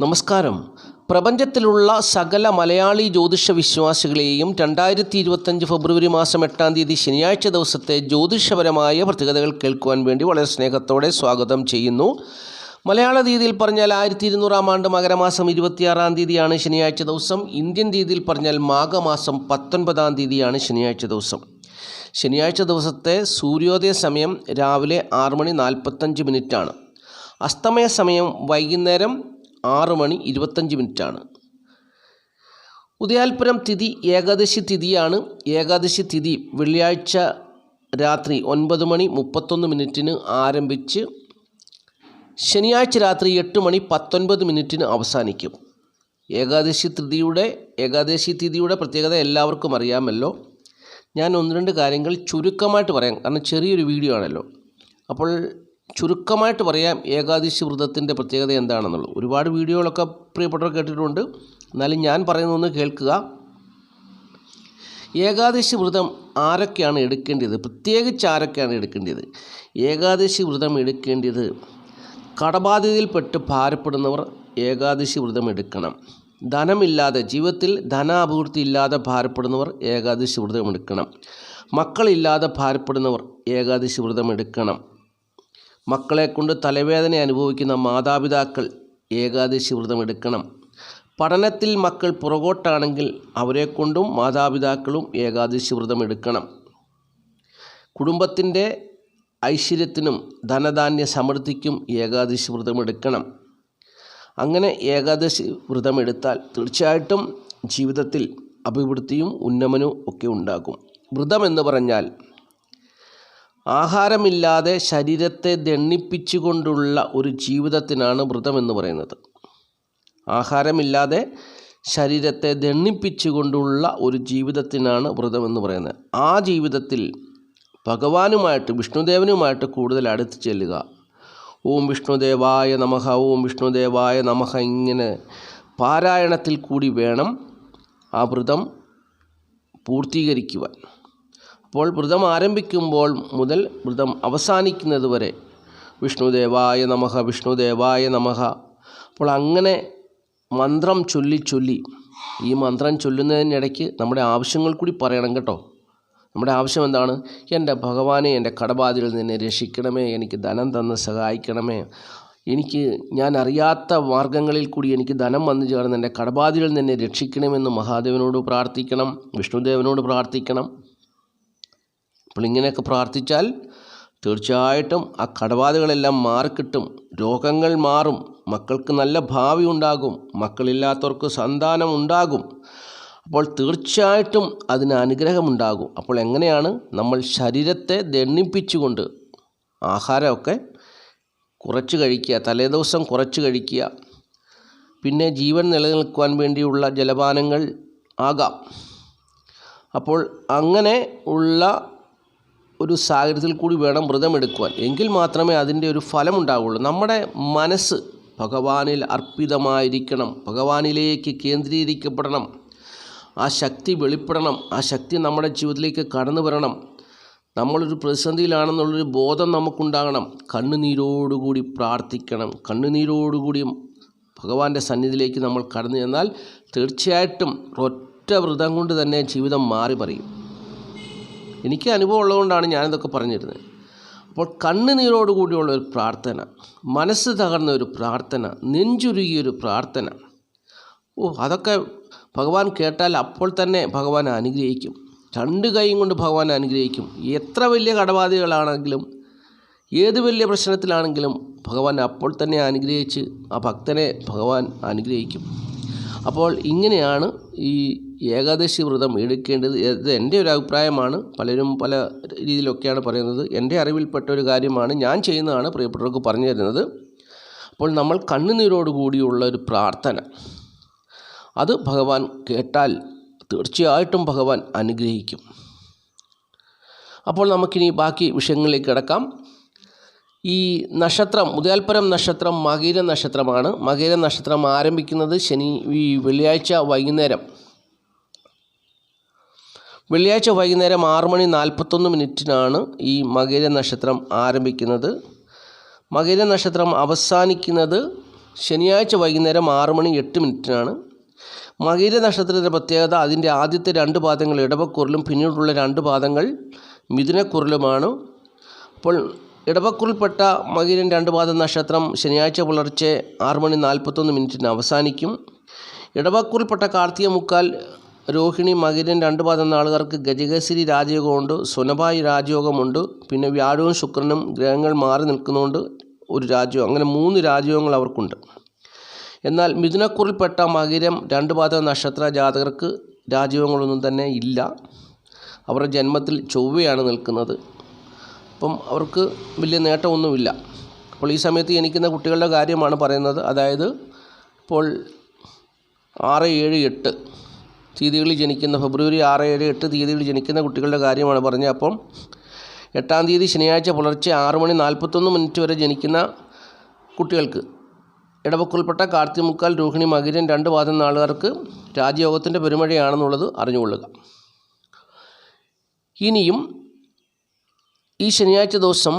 നമസ്കാരം. പ്രപഞ്ചത്തിലുള്ള സകല മലയാളി ജ്യോതിഷ വിശ്വാസികളെയും രണ്ടായിരത്തി ഇരുപത്തഞ്ച് ഫെബ്രുവരി മാസം എട്ടാം തീയതി ശനിയാഴ്ച ദിവസത്തെ ജ്യോതിഷപരമായ പ്രത്യേകതകൾ കേൾക്കുവാൻ വേണ്ടി വളരെ സ്നേഹത്തോടെ സ്വാഗതം ചെയ്യുന്നു. മലയാള രീതിയിൽ പറഞ്ഞാൽ ആയിരത്തി ഇരുന്നൂറാം ആണ്ട് മകരമാസം ഇരുപത്തിയാറാം തീയതിയാണ് ശനിയാഴ്ച ദിവസം. ഇന്ത്യൻ രീതിയിൽ പറഞ്ഞാൽ മാഘമാസം പത്തൊൻപതാം തീയതിയാണ് ശനിയാഴ്ച ദിവസം. ശനിയാഴ്ച ദിവസത്തെ സൂര്യോദയ സമയം രാവിലെ ആറ് മണി നാൽപ്പത്തഞ്ച് മിനിറ്റാണ്. അസ്തമയ സമയം വൈകുന്നേരം ആറ് മണി ഇരുപത്തഞ്ച് മിനിറ്റാണ്. ഉദയാൽപുരം തിഥി ഏകാദശി തിഥിയാണ്. ഏകാദശി തിഥി വെള്ളിയാഴ്ച രാത്രി ഒൻപത് മണി മുപ്പത്തൊന്ന് മിനിറ്റിന് ആരംഭിച്ച് ശനിയാഴ്ച രാത്രി എട്ട് മണി പത്തൊൻപത് മിനിറ്റിന് അവസാനിക്കും. ഏകാദശി തിഥിയുടെ ഏകാദശി തിഥിയുടെ പ്രത്യേകത എല്ലാവർക്കും അറിയാമല്ലോ. ഞാൻ ഒന്ന് രണ്ട് കാര്യങ്ങൾ ചുരുക്കമായിട്ട് പറയാം. കാരണം ചെറിയൊരു വീഡിയോ ആണല്ലോ. അപ്പോൾ ചുരുക്കമായിട്ട് പറയാം ഏകാദശി വ്രതത്തിന്റെ പ്രത്യേകത എന്താണെന്നുള്ളത്. ഒരുപാട് വീഡിയോകളൊക്കെ പ്രിയപ്പെട്ടവർ കേട്ടിട്ടുണ്ട്. എന്നാലും ഞാൻ പറയുന്നൊന്ന് കേൾക്കുക. ഏകാദശി വ്രതം ആരൊക്കെയാണ് എടുക്കേണ്ടത്? പ്രത്യേകിച്ച് ആരൊക്കെയാണ് എടുക്കേണ്ടത്? ഏകാദശി വ്രതം എടുക്കേണ്ടത് കടബാധ്യതയിൽപ്പെട്ട് ഭാരപ്പെടുന്നവർ ഏകാദശി വ്രതം എടുക്കണം. ധനമില്ലാതെ ജീവിതത്തിൽ ധനാഭിവൃദ്ധി ഇല്ലാതെ ഭാരപ്പെടുന്നവർ ഏകാദശി വ്രതം എടുക്കണം. മക്കളില്ലാതെ ഭാരപ്പെടുന്നവർ ഏകാദശി വ്രതം എടുക്കണം. മക്കളെ കൊണ്ട് തലവേദന അനുഭവിക്കുന്ന മാതാപിതാക്കൾ ഏകാദശി വ്രതം എടുക്കണം. പഠനത്തിൽ മക്കൾ പുറകോട്ടാണെങ്കിൽ അവരെ കൊണ്ടും മാതാപിതാക്കളും ഏകാദശി വ്രതം എടുക്കണം. കുടുംബത്തിന്റെ ഐശ്വര്യത്തിനും ധനധാന്യ സമൃദ്ധിക്കും ഏകാദശി വ്രതം എടുക്കണം. അങ്ങനെ ഏകാദശി വ്രതം എടുത്താൽ തീർച്ചയായിട്ടും ജീവിതത്തിൽ അഭിവൃദ്ധിയും ഉന്നമനവും ഒക്കെ ഉണ്ടാകും. വ്രതം എന്ന് പറഞ്ഞാൽ ആഹാരമില്ലാതെ ശരീരത്തെ ദണ്ണിപ്പിച്ചുകൊണ്ടുള്ള ഒരു ജീവിതത്തിനാണ് വ്രതം എന്ന് പറയുന്നത്. ആഹാരമില്ലാതെ ശരീരത്തെ ദണ്ണിപ്പിച്ചുകൊണ്ടുള്ള ഒരു ജീവിതത്തിനാണ് വ്രതം എന്ന് പറയുന്നത്. ആ ജീവിതത്തിൽ ഭഗവാനുമായിട്ട് വിഷ്ണുദേവനുമായിട്ട് കൂടുതൽ അടുത്ത് ചെല്ലുക. ഓം വിഷ്ണുദേവായ നമഹ ഓം വിഷ്ണുദേവായ നമഹ ഇങ്ങനെ പാരായണത്തിൽ കൂടി വേണം ആ വ്രതം പൂർത്തീകരിക്കുവാൻ. അപ്പോൾ വ്രതം ആരംഭിക്കുമ്പോൾ മുതൽ വ്രതം അവസാനിക്കുന്നത് വരെ. വിഷ്ണുദേവായ നമഹ വിഷ്ണുദേവായ നമഹ അപ്പോൾ അങ്ങനെ മന്ത്രം ചൊല്ലി ചൊല്ലി. ഈ മന്ത്രം ചൊല്ലുന്നതിനിടയ്ക്ക് നമ്മുടെ ആവശ്യങ്ങൾ കൂടി പറയണം കേട്ടോ. നമ്മുടെ ആവശ്യം എന്താണ്? എന്റെ ഭഗവാനെ എന്റെ കടബാധയിൽ നിന്ന് രക്ഷിക്കണമേ എനിക്ക് ധനം തന്ന് സഹായിക്കണമേ. എനിക്ക് ഞാൻ അറിയാത്ത മാർഗങ്ങളിൽ കൂടി എനിക്ക് ധനം വന്നു ചേർന്ന് എന്റെ കടബാധയിൽ നിന്നെ രക്ഷിക്കണമെന്ന് മഹാദേവനോട് പ്രാർത്ഥിക്കണം വിഷ്ണുദേവനോട് പ്രാർത്ഥിക്കണം. അപ്പോൾ ഇങ്ങനെയൊക്കെ പ്രാർത്ഥിച്ചാൽ തീർച്ചയായിട്ടും ആ കടബാധകളെല്ലാം മാറിക്കിട്ടും രോഗങ്ങൾ മാറും മക്കൾക്ക് നല്ല ഭാവി ഉണ്ടാകും മക്കളില്ലാത്തവർക്ക് സന്താനം ഉണ്ടാകും. അപ്പോൾ തീർച്ചയായിട്ടും അതിന് അനുഗ്രഹമുണ്ടാകും അപ്പോൾ എങ്ങനെയാണ് നമ്മൾ ശരീരത്തെ ദണ്ണിപ്പിച്ചുകൊണ്ട് ആഹാരമൊക്കെ കുറച്ച് കഴിക്കുക തലേദിവസം കുറച്ച് കഴിക്കുക. പിന്നെ ജീവൻ നിലനിൽക്കുവാൻ വേണ്ടിയുള്ള ജലപാനങ്ങൾ ആകാം. അപ്പോൾ അങ്ങനെ ഉള്ള ഒരു സാഹചര്യത്തിൽ കൂടി വേണം വ്രതമെടുക്കുവാൻ എങ്കിൽ മാത്രമേ അതിന്റെ ഒരു ഫലം ഉണ്ടാവുള്ളൂ നമ്മുടെ മനസ്സ് ഭഗവാനിൽ അർപ്പിതമായിരിക്കണം. ഭഗവാനിലേക്ക് കേന്ദ്രീകരിക്കപ്പെടണം. ആ ശക്തി വെളിപ്പെടണം. ആ ശക്തി നമ്മുടെ ജീവിതത്തിലേക്ക് കടന്നു വരണം. നമ്മളൊരു പ്രതിസന്ധിയിലാണെന്നുള്ളൊരു ബോധം നമുക്കുണ്ടാകണം. കണ്ണുനീരോടുകൂടി പ്രാർത്ഥിക്കണം. കണ്ണുനീരോടുകൂടി ഭഗവാന്റെ സന്നിധിയിലേക്ക് നമ്മൾ കടന്നു ചെന്നാൽ തീർച്ചയായിട്ടും ഒറ്റ വ്രതം കൊണ്ട് തന്നെ ജീവിതം മാറി പറയും എനിക്ക് അനുഭവം ഉള്ളതുകൊണ്ടാണ് ഞാനിതൊക്കെ പറഞ്ഞിരുന്നത്. അപ്പോൾ കണ്ണുനീരോട് കൂടിയുള്ള ഒരു പ്രാർത്ഥന മനസ്സ് തകർന്ന ഒരു പ്രാർത്ഥന നെഞ്ചുരുകിയൊരു പ്രാർത്ഥന. ഓ അതൊക്കെ ഭഗവാൻ കേട്ടാൽ അപ്പോൾ തന്നെ ഭഗവാൻ അനുഗ്രഹിക്കും. രണ്ട് കൈയും കൊണ്ട് ഭഗവാൻ അനുഗ്രഹിക്കും. എത്ര വലിയ കടബാധികളാണെങ്കിലും ഏത് വലിയ പ്രശ്നത്തിലാണെങ്കിലും ഭഗവാൻ അപ്പോൾ തന്നെ അനുഗ്രഹിച്ച് ആ ഭക്തനെ ഭഗവാൻ അനുഗ്രഹിക്കും. അപ്പോൾ ഇങ്ങനെയാണ് ഈ ഏകാദശി വ്രതം എടുക്കേണ്ടത് ഇത് എന്റെ ഒരു അഭിപ്രായമാണ്. പലരും പല രീതിയിലൊക്കെയാണ് പറയുന്നത്. എന്റെ അറിവിൽപ്പെട്ട ഒരു കാര്യമാണ് ഞാൻ ചെയ്യുന്നതാണ് പ്രിയപ്പെട്ടവർക്ക് പറഞ്ഞു തരുന്നത്. അപ്പോൾ നമ്മൾ കണ്ണുനീരോട് കൂടിയുള്ള ഒരു പ്രാർത്ഥന. അത് ഭഗവാൻ കേട്ടാൽ തീർച്ചയായിട്ടും ഭഗവാൻ അനുഗ്രഹിക്കും. അപ്പോൾ നമുക്കിനി ബാക്കി വിഷയങ്ങളിലേക്ക് കിടക്കാം. ഈ നക്ഷത്രം ഉദയാൽപരം നക്ഷത്രം മകീര നക്ഷത്രമാണ്. മകീര നക്ഷത്രം ആരംഭിക്കുന്നത് ശനി ഈ വെള്ളിയാഴ്ച വൈകുന്നേരം. വെള്ളിയാഴ്ച വൈകുന്നേരം ആറ് മണി നാൽപ്പത്തൊന്ന് മിനിറ്റിനാണ് ഈ മകര നക്ഷത്രം ആരംഭിക്കുന്നത്. മകര നക്ഷത്രം അവസാനിക്കുന്നത് ശനിയാഴ്ച വൈകുന്നേരം ആറ് മണി എട്ട് മിനിറ്റിനാണ്. മകര നക്ഷത്രത്തിന്റെ പ്രത്യേകത അതിന്റെ ആദ്യത്തെ രണ്ട് പാദങ്ങൾ ഇടവക്കുറിലും പിന്നീടുള്ള രണ്ട് പാദങ്ങൾ മിഥുനക്കുറിലുമാണ്. അപ്പോൾ ഇടവക്കുറിൽപ്പെട്ട മകരൻ രണ്ട് പാദ നക്ഷത്രം ശനിയാഴ്ച പുലർച്ചെ ആറ് മണി നാൽപ്പത്തൊന്ന് മിനിറ്റിന് അവസാനിക്കും. ഇടവക്കുറിൽപ്പെട്ട കാർത്തിക മുക്കാൽ രോഹിണി മകിരൻ രണ്ട് പതിനൊന്ന് ആളുകാർക്ക് ഗജകേസരി രാജയോഗമുണ്ട്. സുനഭായി രാജയോഗമുണ്ട്. പിന്നെ വ്യാഴവും ശുക്രനും ഗ്രഹങ്ങൾ മാറി നിൽക്കുന്നതുകൊണ്ട് ഒരു രാജയോഗം. അങ്ങനെ മൂന്ന് രാജയോഗങ്ങൾ അവർക്കുണ്ട്. എന്നാൽ മിഥുനക്കുറിൽപ്പെട്ട മകിരം രണ്ട് പാദ നക്ഷത്ര ജാതകർക്ക് രാജയോഗങ്ങളൊന്നും തന്നെ ഇല്ല. അവരുടെ ജന്മത്തിൽ ചൊവ്വയാണ് നിൽക്കുന്നത്. അപ്പം അവർക്ക് വലിയ നേട്ടമൊന്നുമില്ല. അപ്പോൾ ഈ സമയത്ത് എനിക്കുന്ന കുട്ടികളുടെ കാര്യമാണ് പറയുന്നത്. അതായത് ഇപ്പോൾ ആറ് ഏഴ് എട്ട് തീയതികളിൽ ജനിക്കുന്ന ഫെബ്രുവരി ആറ് ഏഴ് എട്ട് തീയതികളിൽ ജനിക്കുന്ന കുട്ടികളുടെ കാര്യമാണ് പറഞ്ഞത്. അപ്പം എട്ടാം തീയതി ശനിയാഴ്ച പുലർച്ചെ ആറ് മണി നാൽപ്പത്തൊന്ന് മിനിറ്റ് വരെ ജനിക്കുന്ന കുട്ടികൾക്ക് ഇടവക്കുൾപ്പെട്ട കാർത്തിമുക്കാൽ രോഹിണി മകിരൻ രണ്ട് പാദം നാളുകാർക്ക് രാജയോഗത്തിന്റെ പെരുമഴയാണെന്നുള്ളത് അറിഞ്ഞുകൊള്ളുക. ഇനിയും ഈ ശനിയാഴ്ച ദിവസം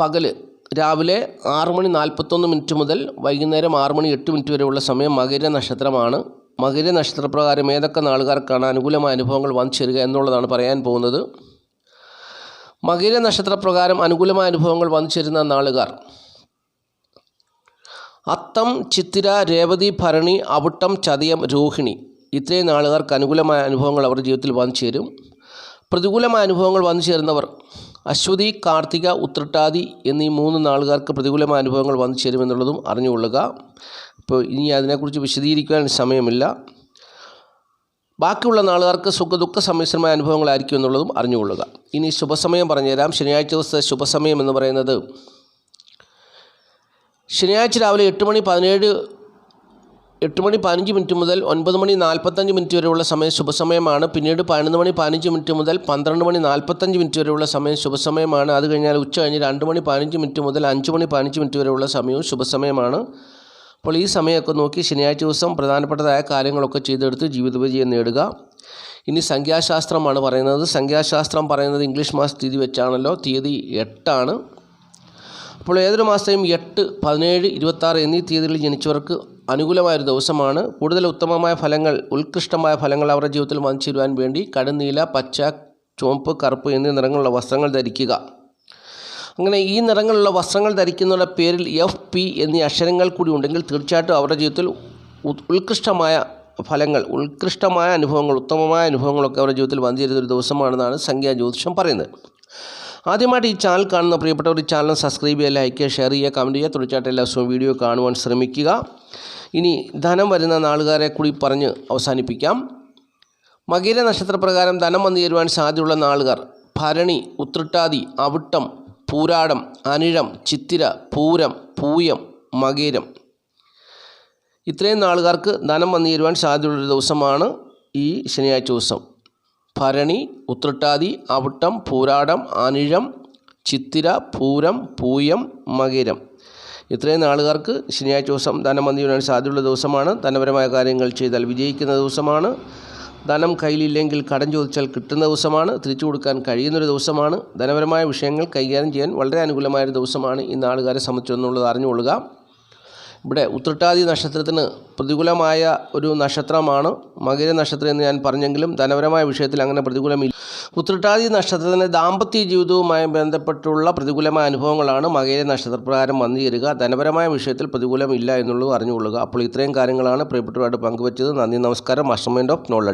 പകൽ രാവിലെ ആറ് മണി നാൽപ്പത്തൊന്ന് മിനിറ്റ് മുതൽ വൈകുന്നേരം ആറ് മണി എട്ട് മിനിറ്റ് വരെയുള്ള സമയം മകര നക്ഷത്രമാണ്. മകര നക്ഷത്രപ്രകാരം ഏതൊക്കെ നാളുകാർക്കാണ് അനുകൂലമായ അനുഭവങ്ങൾ വന്നു ചേരുക എന്നുള്ളതാണ് പറയാൻ പോകുന്നത്. മകര നക്ഷത്രപ്രകാരം അനുകൂലമായ അനുഭവങ്ങൾ വന്നു ചേരുന്ന നാളുകാർ. അത്തം ചിത്തിര രേവതി ഭരണി അവിട്ടം ചതയം രോഹിണി. ഇത്രയും നാളുകാർക്ക് അനുകൂലമായ അനുഭവങ്ങൾ അവരുടെ ജീവിതത്തിൽ വന്നു ചേരും പ്രതികൂലമായ അനുഭവങ്ങൾ വന്നു ചേരുന്നവർ അശ്വതി കാർത്തിക ഉത്രട്ടാതി എന്നീ മൂന്ന് നാളുകാർക്ക് പ്രതികൂലമായ അനുഭവങ്ങൾ വന്നു ചേരുമെന്നുള്ളതും അറിഞ്ഞുകൊള്ളുക. ഇപ്പോൾ ഇനി അതിനെക്കുറിച്ച് വിശദീകരിക്കാൻ സമയമില്ല. ബാക്കിയുള്ള നാളുകാർക്ക് സുഖദുഃഖ സമ്മിശ്രമായ അനുഭവങ്ങളായിരിക്കും എന്നുള്ളതും അറിഞ്ഞുകൊള്ളുക. ഇനി ശുഭസമയം പറഞ്ഞുതരാം. ശനിയാഴ്ച ദിവസത്തെ ശുഭസമയം എന്ന് പറയുന്നത് ശനിയാഴ്ച രാവിലെ എട്ട് മണി പതിനേഴ് എട്ട് മണി പതിനഞ്ച് മിനിറ്റ് മുതൽ ഒൻപത് മണി നാൽപ്പത്തഞ്ച് മിനിറ്റ് വരെയുള്ള സമയം ശുഭസമയമാണ്. പിന്നീട് പതിനൊന്ന് മണി പതിനഞ്ച് മിനിറ്റ് മുതൽ പന്ത്രണ്ട് മണി നാൽപ്പത്തഞ്ച് മിനിറ്റ് വരെയുള്ള സമയം ശുഭസമയമാണ്. അത് കഴിഞ്ഞാൽ ഉച്ച കഴിഞ്ഞ് രണ്ട് മണി പതിനഞ്ച് മിനിറ്റ് മുതൽ അഞ്ച് മണി പതിനഞ്ച് മിനിറ്റ് വരെയുള്ള സമയവും ശുഭസമയമാണ്. അപ്പോൾ ഈ സമയമൊക്കെ നോക്കി ശനിയാഴ്ച ദിവസം പ്രധാനപ്പെട്ടതായ കാര്യങ്ങളൊക്കെ ചെയ്തെടുത്ത് ജീവിതവിജയം നേടുക. ഇനി സംഖ്യാശാസ്ത്രമാണ് പറയുന്നത്. സംഖ്യാശാസ്ത്രം പറയുന്നത് ഇംഗ്ലീഷ് മാസ തീയതി വെച്ചാണല്ലോ. തീയതി എട്ടാണ്. അപ്പോൾ ഏതൊരു മാസത്തെയും എട്ട് പതിനേഴ് ഇരുപത്താറ് എന്നീ തീയതികളിൽ ജനിച്ചവർക്ക് അനുകൂലമായൊരു ദിവസമാണ്. കൂടുതൽ ഉത്തമമായ ഫലങ്ങൾ ഉത്കൃഷ്ടമായ ഫലങ്ങൾ അവരുടെ ജീവിതത്തിൽ വന്നു ചേരുവാൻ വേണ്ടി കടുനീല പച്ച ചുവപ്പ് കറുപ്പ് എന്നീ നിറങ്ങളുള്ള വസ്ത്രങ്ങൾ ധരിക്കുക. അങ്ങനെ ഈ നിറങ്ങളുള്ള വസ്ത്രങ്ങൾ ധരിക്കുന്നവരുടെ പേരിൽ എഫ് പി എന്നീ അക്ഷരങ്ങൾ കൂടി ഉണ്ടെങ്കിൽ തീർച്ചയായിട്ടും അവരുടെ ജീവിതത്തിൽ ഉത്കൃഷ്ടമായ ഫലങ്ങൾ ഉത്കൃഷ്ടമായ അനുഭവങ്ങൾ ഉത്തമമായ അനുഭവങ്ങളൊക്കെ അവരുടെ ജീവിതത്തിൽ വന്നു ചേരുന്ന ഒരു ദിവസമാണെന്നാണ് സംഖ്യാ ജ്യോതിഷം പറയുന്നത്. ആദ്യമായിട്ട് ഈ ചാനൽ കാണുന്ന പ്രിയപ്പെട്ടവർ ഈ ചാനൽ സബ്സ്ക്രൈബ് ചെയ്യുക ലൈക്ക് ചെയ്യുക ഷെയർ ചെയ്യുക കമന്റ് ചെയ്യുക. തീർച്ചയായിട്ടും എല്ലാ ദിവസവും വീഡിയോ കാണുവാൻ ശ്രമിക്കുക. ഇനി ധനം വരുന്ന നാളുകാരെ കൂടി പറഞ്ഞ് അവസാനിപ്പിക്കാം. മകീര നക്ഷത്രപ്രകാരം ധനം വന്നു ചേരുവാൻ സാധ്യതയുള്ള നാളുകാർ ഭരണി ഉത്രട്ടാതി അവിട്ടം പൂരാടം അനിഴം ചിത്തിര പൂരം പൂയം മകീരം. ഇത്രയും നാളുകാർക്ക് ധനം വന്നു ചേരുവാൻ സാധ്യതയുള്ളൊരു ദിവസമാണ് ഈ ശനിയാഴ്ച ദിവസം. ഭരണി ഉത്രട്ടാതി അവിട്ടം പൂരാടം അനിഴം ചിത്തിര പൂരം പൂയം മകരം. ഇത്രയും നാളുകാർക്ക് ശനിയാഴ്ച ദിവസം ധനം വന്നു ചേരാൻ സാധ്യതയുള്ള ദിവസമാണ്. ധനപരമായ കാര്യങ്ങൾ ചെയ്താൽ വിജയിക്കുന്ന ദിവസമാണ്. ധനം കയ്യിലില്ലെങ്കിൽ കടം ചോദിച്ചാൽ കിട്ടുന്ന ദിവസമാണ്. തിരിച്ചു കൊടുക്കാൻ കഴിയുന്നൊരു ദിവസമാണ്. ധനപരമായ വിഷയങ്ങൾ കൈകാര്യം ചെയ്യാൻ വളരെ അനുകൂലമായൊരു ദിവസമാണ് ഈ നാളുകാരെ സംബന്ധിച്ചെന്നുള്ളത് അറിഞ്ഞുകൊള്ളുക. ഇവിടെ ഉത്രട്ടാതി നക്ഷത്രത്തിന് പ്രതികൂലമായ ഒരു നക്ഷത്രമാണ്. മകര നക്ഷത്രം എന്ന് ഞാൻ പറഞ്ഞെങ്കിലും ധനപരമായ വിഷയത്തിൽ അങ്ങനെ പ്രതികൂലമില്ല. ഉത്രട്ടാതി നക്ഷത്രത്തിന് ദാമ്പത്യ ജീവിതവുമായി ബന്ധപ്പെട്ടുള്ള പ്രതികൂലമായ അനുഭവങ്ങളാണ് മകയിലെ നക്ഷത്രപ്രകാരം വന്നു ചേരുക. ധനപരമായ വിഷയത്തിൽ പ്രതികൂലമില്ല എന്നുള്ളത് അറിഞ്ഞുകൊള്ളുക. അപ്പോൾ ഇത്രയും കാര്യങ്ങളാണ് പ്രിയപ്പെട്ടവരായിട്ട് പങ്കുവച്ചത്. നന്ദി നമസ്കാരം. അഷ്ടമൈൻഡ് ഓഫ് നോളജ്